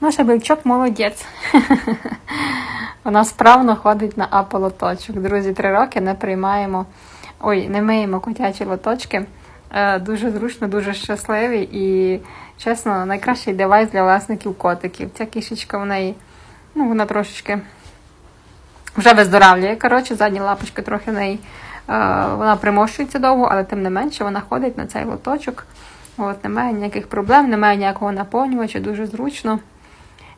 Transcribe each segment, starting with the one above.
Наша Бельчок молодець. Вона справно ходить на апа-лоточок. Друзі, три роки не приймаємо, ой, не миємо котячі лоточки. Е, Дуже зручно, дуже щасливі і, чесно, найкращий девайс для власників котиків. Ця кішечка в неї, ну, вона трошечки вже виздоравлює. Коротше, задні лапочки трохи в неї. е, Вона примощується довго, але тим не менше вона ходить на цей лоточок. От, немає ніяких проблем, немає ніякого наповнювача, дуже зручно.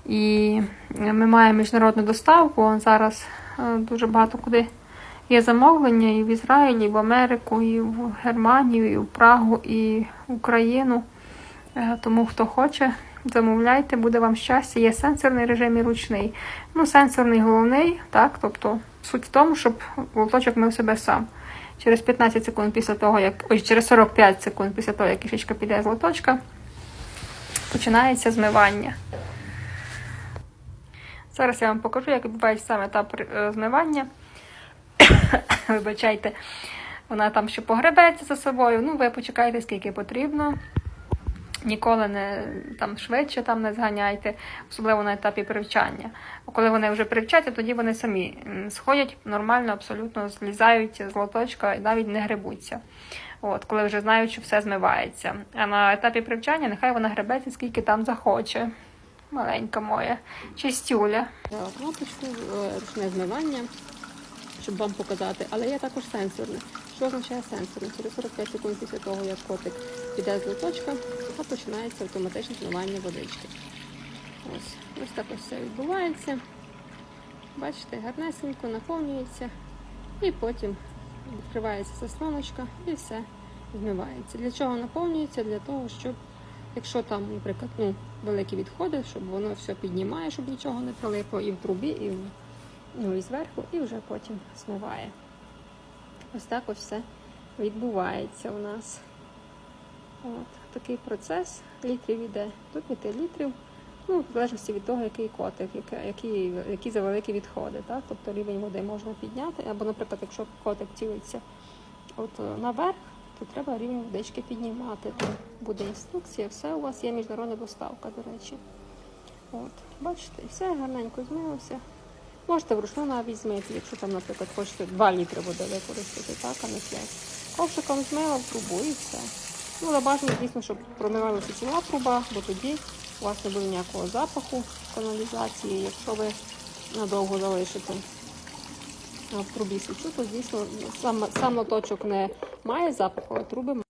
І ми маємо міжнародну доставку. Зараз е, дуже багато куди є замовлення і в Ізраїль, і в Америку, і в Германію, і в Прагу, і в Україну. Е, Тому хто хоче, замовляйте, буде вам щастя. Є сенсорний режим і ручний. Ну, сенсорний головний, так, тобто суть в тому, щоб лоточок мив себе сам. Через 15 секунд після того, як ой, через 45 секунд після того, як кішечка піде з лоточка, починається змивання. Зараз я вам покажу, як відбувається саме етап е, змивання. Вибачайте, вона там ще погребеться за собою. Ну, ви почекайте, скільки потрібно. Ніколи не там швидше там не зганяйте, особливо на етапі привчання. Коли вони вже привчаться, тоді вони самі сходять нормально, абсолютно злізають з лоточка і навіть не гребуться. От, коли вже знають, що все змивається. А на етапі привчання нехай вона гребеться, скільки там захоче. Маленька моя чистюля. Взяла кнопочку, е, ручне змивання, щоб вам показати, але є також сенсорне. Що означає сенсорне? Через 45 секунд після того, як котик піде з лоточка, то починається автоматичне змивання водички. Ось, ось так ось все відбувається. Бачите, гарнесенько наповнюється, і потім відкривається заслоночка і все змивається. Для чого наповнюється? Для того, щоб Якщо там, наприклад, ну, великі відходи, щоб воно все піднімає, щоб нічого не прилипло і в трубі, і, ну, і зверху, і вже потім змиває. Ось так ось все відбувається у нас. От, такий процес літрів іде до 5 літрів. Ну, в залежності від того, який котик, які, які за великі відходи. Так? Тобто рівень води можна підняти. Або, наприклад, якщо котик цілиться от, наверх, то треба рівень водички піднімати. Там буде інструкція, все у вас є міжнародна доставка, до речі. От, бачите, і все гарненько змилося. Можете вручну навіть змити, якщо там, наприклад, хочете 2 літри води використати, так, а не 5. Ковшиком змила в трубу і все. Ну, але бажано, звісно, щоб промивалася ціла труба, бо тоді у вас не буде ніякого запаху каналізації, якщо ви надовго залишите в трубі свічу, то звісно сам, сам лоточок не має запаху, а труби